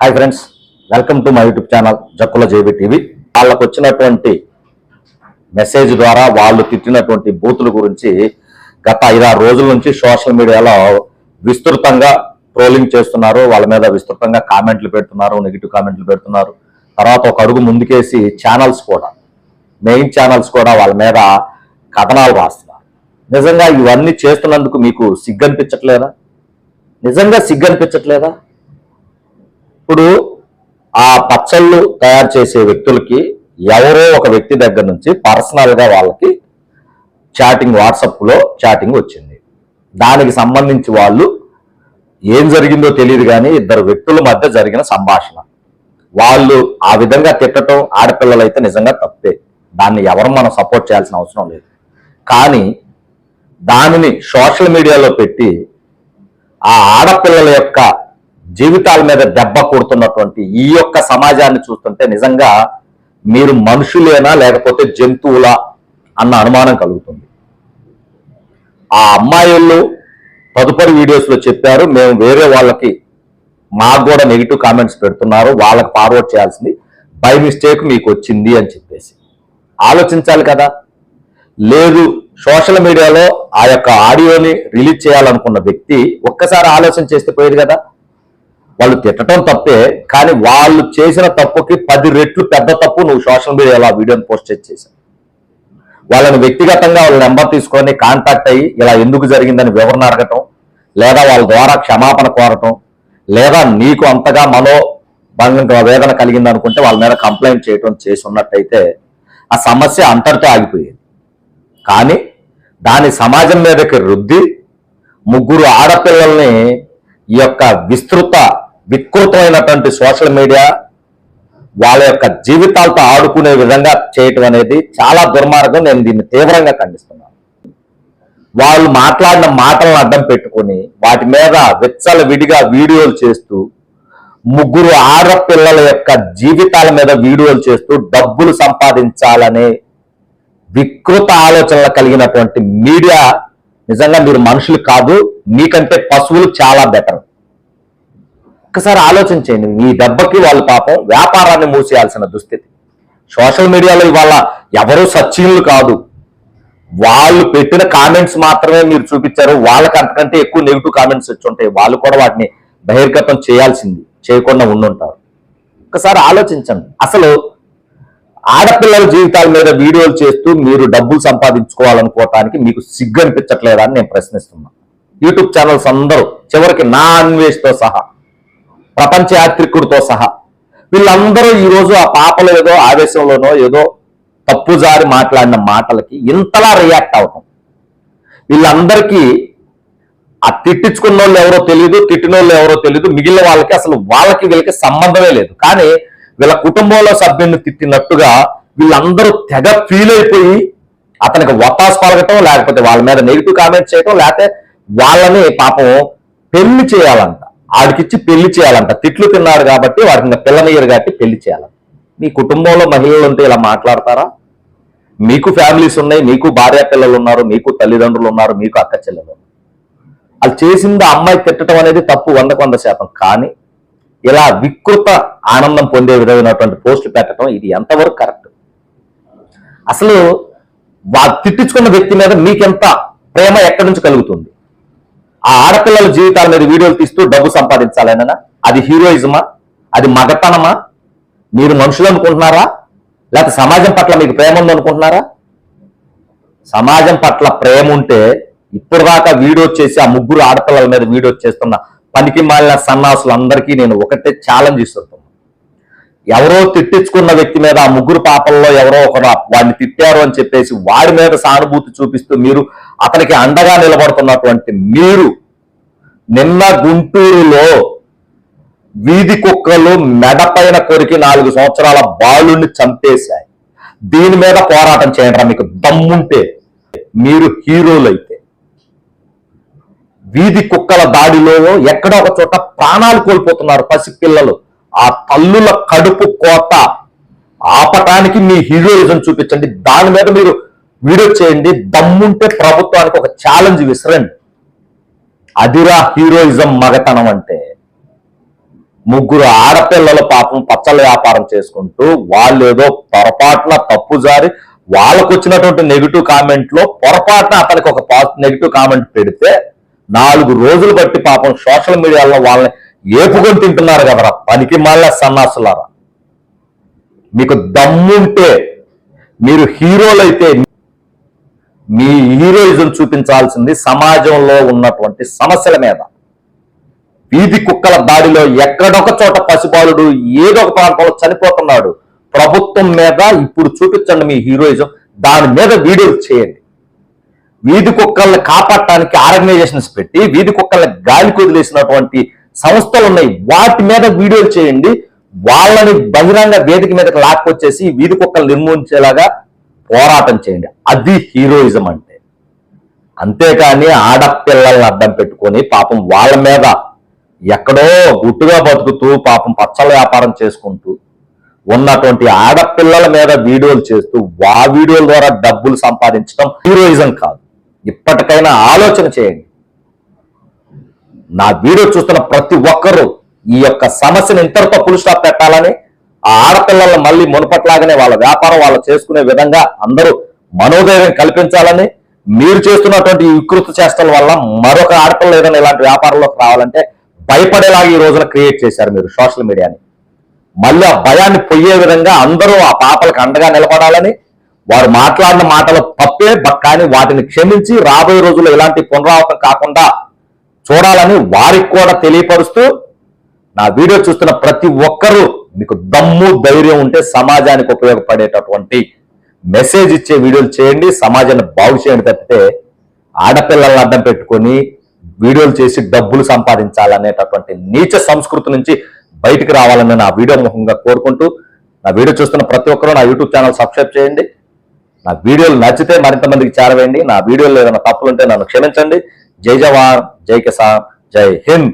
Hi friends welcome to my YouTube channel Jakkula JB TV వాళ్ళకు వచ్చినటువంటి message ద్వారా వాళ్ళు తిట్టినటువంటి బూతుల గురించి గత ఐదారు రోజుల నుంచి సోషల్ మీడియాలో విస్తృతంగా ట్రోలింగ్ చేస్తున్నారు. వాళ్ళ మీద విస్తృతంగా కామెంట్లు పెడుతున్నారు నెగిటివ్ కామెంట్లు పెడుతున్నారు. తర్వాత ఒక అడుగు ముందుకేసి ఛానల్స్ కూడా మెయిన్ ఛానల్స్ కూడా వాళ్ళ మీద కథనాలు రాస్తున్నారు. నిజంగా ఇవన్నీ చేస్తున్నందుకు మీకు సిగ్గనిపించట్లేదా? నిజంగా సిగ్గనిపించట్లేదా? ఇప్పుడు ఆ పచ్చళ్ళు తయారు చేసే వ్యక్తులకి ఎవరో ఒక వ్యక్తి దగ్గర నుంచి పర్సనల్గా వాళ్ళకి చాటింగ్ వాట్సప్లో చాటింగ్ వచ్చింది. దానికి సంబంధించి వాళ్ళు ఏం జరిగిందో తెలియదు కానీ ఇద్దరు వ్యక్తుల మధ్య జరిగిన సంభాషణ. వాళ్ళు ఆ విధంగా తిట్టడం ఆడపిల్లలు అయితే నిజంగా తప్పే. దాన్ని ఎవరు మనం సపోర్ట్ చేయాల్సిన అవసరం లేదు. కానీ దానిని సోషల్ మీడియాలో పెట్టి ఆ ఆడపిల్లల యొక్క జీవితాల మీద దెబ్బ కొడుతున్నటువంటి ఈ యొక్క సమాజాన్ని చూస్తుంటే నిజంగా మీరు మనుషులేనా లేకపోతే జంతువులా అన్న అనుమానం కలుగుతుంది. ఆ అమ్మాయిలు తదుపరి వీడియోస్లో చెప్పారు మేము వేరే వాళ్ళకి మాకు కూడా నెగిటివ్ కామెంట్స్ పెడుతున్నారు వాళ్ళకి ఫార్వర్డ్ చేయాల్సింది బై మిస్టేక్ మీకు వచ్చింది అని చెప్పేసి. ఆలోచించాలి కదా. లేదు సోషల్ మీడియాలో ఆ యొక్క ఆడియోని రిలీజ్ చేయాలనుకున్న వ్యక్తి ఒక్కసారి ఆలోచన చేస్తే పోయేది కదా. వాళ్ళు తిట్టడం తప్పే కానీ వాళ్ళు చేసిన తప్పుకి పది రెట్లు పెద్ద తప్పు నువ్వు సోషల్ మీడియాలో ఆ వీడియోని పోస్ట్ చేసేసావు వాళ్ళని వ్యక్తిగతంగా వాళ్ళ నెంబర్ తీసుకొని కాంటాక్ట్ అయ్యి ఇలా ఎందుకు జరిగిందని వివరణ అడగటం లేదా వాళ్ళ ద్వారా క్షమాపణ కోరటం లేదా నీకు అంతగా మనో భంగం వేదన కలిగింది అనుకుంటే వాళ్ళ మీద కంప్లైంట్ చేయటం చేసి ఉన్నట్టయితే ఆ సమస్య అంతటితో ఆగిపోయేది. కానీ దాని సమాజం మీదకి రుద్ది ముగ్గురు ఆడపిల్లల్ని ఈ యొక్క విస్తృత వికృతమైనటువంటి సోషల్ మీడియా వాళ్ళ యొక్క జీవితాలతో ఆడుకునే విధంగా చేయటం అనేది చాలా దుర్మార్గం. నేను దీన్ని తీవ్రంగా ఖండిస్తున్నాను. వాళ్ళు మాట్లాడిన మాటలను అడ్డం పెట్టుకొని వాటి మీద వెచ్చల విడిగా వీడియోలు చేస్తూ ముగ్గురు ఆడపిల్లల యొక్క జీవితాల మీద వీడియోలు చేస్తూ డబ్బులు సంపాదించాలనే వికృత ఆలోచనలు కలిగినటువంటి మీడియా నిజంగా మీరు మనుషులు కాదు మీకంటే పశువులు చాలా బెటర్. ఒక్కసారి ఆలోచించండి మీ దెబ్బకి వాళ్ళు పాపం వ్యాపారాన్ని మూసేయాల్సిన దుస్థితి. సోషల్ మీడియాలో ఇవాళ ఎవరూ సచ్చీనులు కాదు. వాళ్ళు పెట్టిన కామెంట్స్ మాత్రమే మీరు చూపించారు. వాళ్ళకి అంతకంటే ఎక్కువ నెగిటివ్ కామెంట్స్ వచ్చి ఉంటాయి. వాళ్ళు కూడా వాటిని బహిర్గతం చేయాల్సింది చేయకుండా ఉండుంటారు. ఒక్కసారి ఆలోచించండి. అసలు ఆడపిల్లల జీవితాల మీద వీడియోలు చేస్తూ మీరు డబ్బులు సంపాదించుకోవాలనుకోవటానికి మీకు సిగ్గు అనిపించట్లేదా అని నేను ప్రశ్నిస్తున్నా. యూట్యూబ్ ఛానల్స్ అందరూ చివరికి నా అన్వేష్తో సహా ప్రపంచ యాత్రికుడితో సహా. వీళ్ళందరూ ఈరోజు ఆ పాపలు ఏదో ఆవేశంలోనో ఏదో తప్పుజారి మాట్లాడిన మాటలకి ఇంతలా రియాక్ట్ అవటం వీళ్ళందరికీ ఆ తిట్టించుకున్న వాళ్ళు ఎవరో తెలియదు తిట్టిన వాళ్ళు ఎవరో తెలియదు మిగిలిన వాళ్ళకి అసలు వాళ్ళకి వీళ్ళకి సంబంధమే లేదు. కానీ వీళ్ళ కుటుంబంలో సభ్యుని తిట్టినట్టుగా వీళ్ళందరూ తెగ ఫీల్ అయిపోయి అతనికి వత్తాసు పలకటం లేకపోతే వాళ్ళ మీద నెగిటివ్ కామెంట్స్ చేయటం లేకపోతే వాళ్ళని పాపం పెళ్ళి చేయాలంట. ఆడికిచ్చి పెళ్ళి చేయాలంట. తిట్లు తిన్నారు కాబట్టి వాడికి ఇంకా పిల్లనియరు కాబట్టి పెళ్ళి చేయాలంట. మీ కుటుంబంలో మహిళలు ఉంటే ఇలా మాట్లాడతారా? మీకు ఫ్యామిలీస్ ఉన్నాయి మీకు భార్య పిల్లలు ఉన్నారు మీకు తల్లిదండ్రులు ఉన్నారు మీకు అక్క చెల్లెలు ఉన్నారు. వాళ్ళు చేసింది ఆ అమ్మాయి తిట్టడం అనేది తప్పు వందకు వంద శాతం. కానీ ఇలా వికృత ఆనందం పొందే విధమైనటువంటి పోస్టులు పెట్టడం ఇది ఎంతవరకు కరెక్ట్? అసలు వా తిట్టించుకున్న వ్యక్తి మీద మీకెంత ప్రేమ ఎక్కడి నుంచి కలుగుతుంది? ఆ ఆడపిల్లల జీవితాల మీద వీడియోలు తీస్తూ డబ్బు సంపాదించాలనేనా అది హీరోయిజమా? అది మగతనమా? మీరు మనుషులు అనుకుంటున్నారా? లేకపోతే సమాజం పట్ల మీకు ప్రేమ ఉంది అనుకుంటున్నారా? సమాజం పట్ల ప్రేమ ఉంటే ఇప్పుడు దాకా వీడియో చేసి ఆ ముగ్గురు ఆడపిల్లల మీద వీడియో చేస్తున్న పనికి మాలిన సన్నాసులందరికీ నేను ఒకటే ఛాలెంజ్ ఇస్తున్నాను ఎవరో తిట్టించుకున్న వ్యక్తి మీద ఆ ముగ్గురు పాపల్లో ఎవరో ఒకరు వాడిని తిట్టారు అని చెప్పేసి వాడి మీద సానుభూతి చూపిస్తూ మీరు అతనికి అండగా నిలబడుతున్నటువంటి మీరు నిన్న గుంటూరులో వీధి కుక్కలు మెడపైన కొరికి నాలుగు సంవత్సరాల బాలుని చంపేశాయి. దీని మీద పోరాటం చేయండి మీకు దమ్ముంటే. మీరు హీరోలు అయితే వీధి కుక్కల దాడిలో ఎక్కడో ఒక చోట ప్రాణాలు కోల్పోతున్నారు పసిపిల్లలు. ఆ తల్లుల కడుపు కోత. ఆపటానికి మీ హీరోయిజం చూపించండి. దాని మీద మీరు వీడియో చేయండి. దమ్ముంటే ప్రభుత్వానికి ఒక ఛాలెంజ్ విసరండి. అదిరా హీరోయిజం మగతనం అంటే. ముగ్గురు ఆడపిల్లల పాపం పచ్చళ్ళ వ్యాపారం చేసుకుంటూ వాళ్ళు ఏదో పొరపాటున తప్పు జారి వాళ్ళకు వచ్చినటువంటి నెగిటివ్ కామెంట్లో పొరపాటున అతనికి ఒక నెగిటివ్ కామెంట్ పెడితే నాలుగు రోజులు బట్టి పాపం సోషల్ మీడియాలో వాళ్ళని ఏపుకొని తింటున్నారు కదరా. పనికి మళ్ళా సన్నాసులారా. మీకు దమ్ముంటే మీరు హీరోలైతే మీ హీరోయిజం చూపించాల్సింది సమాజంలో ఉన్నటువంటి సమస్యల మీద. వీధి కుక్కల దాడిలో ఎక్కడొక చోట పసిబాలుడు ఏదో ఒక ప్రాంతంలో చనిపోతున్నాడు. ప్రభుత్వం మీద ఇప్పుడు చూపించండి మీ హీరోయిజం. దాని మీద వీడియోలు చేయండి. వీధి కుక్కల్ని కాపాడటానికి ఆర్గనైజేషన్స్ పెట్టి వీధి కుక్కల్ని గాలి వదిలేసినటువంటి సంస్థలు ఉన్నాయి. వాటి మీద వీడియోలు చేయండి. వాళ్ళని బహిరంగ వేదిక మీదకి లాక్కొచ్చేసి వీధి కుక్కలు నిర్మూలించేలాగా పోరాటం చేయండి. అది హీరోయిజం అంటే. అంతేకాని ఆడపిల్లల్ని అడ్డం పెట్టుకొని పాపం వాళ్ళ మీద ఎక్కడో గుట్టుగా బతుకుతూ పాపం పచ్చల వ్యాపారం చేసుకుంటూ ఉన్నటువంటి ఆడపిల్లల మీద వీడియోలు చేస్తూ ఆ వీడియోల ద్వారా డబ్బులు సంపాదించడం హీరోయిజం కాదు. ఇప్పటికైనా ఆలోచన చేయండి. నా వీడియో చూస్తున్న ప్రతి ఒక్కరూ ఈ యొక్క సమస్యను ఇంతటితో ఫుల్ స్టాప్ పెట్టాలని ఆ ఆడపిల్లల మళ్ళీ మునుపట్లాగానే వాళ్ళ వ్యాపారం వాళ్ళు చేసుకునే విధంగా అందరూ మనోధైర్యం కల్పించాలని మీరు చేస్తున్నటువంటి వికృత చేష్టల వల్ల మరొక ఆడపిల్ల ఏదైనా ఇలాంటి వ్యాపారంలోకి రావాలంటే భయపడేలాగా ఈ రోజున క్రియేట్ చేశారు మీరు సోషల్ మీడియాని. మళ్ళీ ఆ భయాన్ని పొయ్యే విధంగా అందరూ ఆ పాపలకు అండగా నిలబడాలని వారు మాట్లాడిన మాటలు తప్పే కానీ వాటిని క్షమించి రాబోయే రోజుల్లో ఇలాంటి పునరావృతం కాకుండా చూడాలని వారికి కూడా తెలియపరుస్తూ నా వీడియో చూస్తున్న ప్రతి ఒక్కరూ మీకు దమ్ము ధైర్యం ఉంటే సమాజానికి ఉపయోగపడేటటువంటి మెసేజ్ ఇచ్చే వీడియోలు చేయండి సమాజాన్ని బాగు చేయండి తప్పితే ఆడపిల్లలను అడ్డం పెట్టుకొని వీడియోలు చేసి డబ్బులు సంపాదించాలనేటటువంటి నీచ సంస్కృతి నుంచి బయటికి రావాలని నా వీడియో ముఖంగా కోరుకుంటూ నా వీడియో చూస్తున్న ప్రతి ఒక్కరూ నా యూట్యూబ్ ఛానల్ సబ్స్క్రైబ్ చేయండి. నా వీడియోలు నచ్చితే మరింత మందికి చేరవేయండి. నా వీడియోలో ఏదైనా తప్పులుంటే నన్ను క్షమించండి. జై జవాన్ జై కిసాన్ జై హింద్.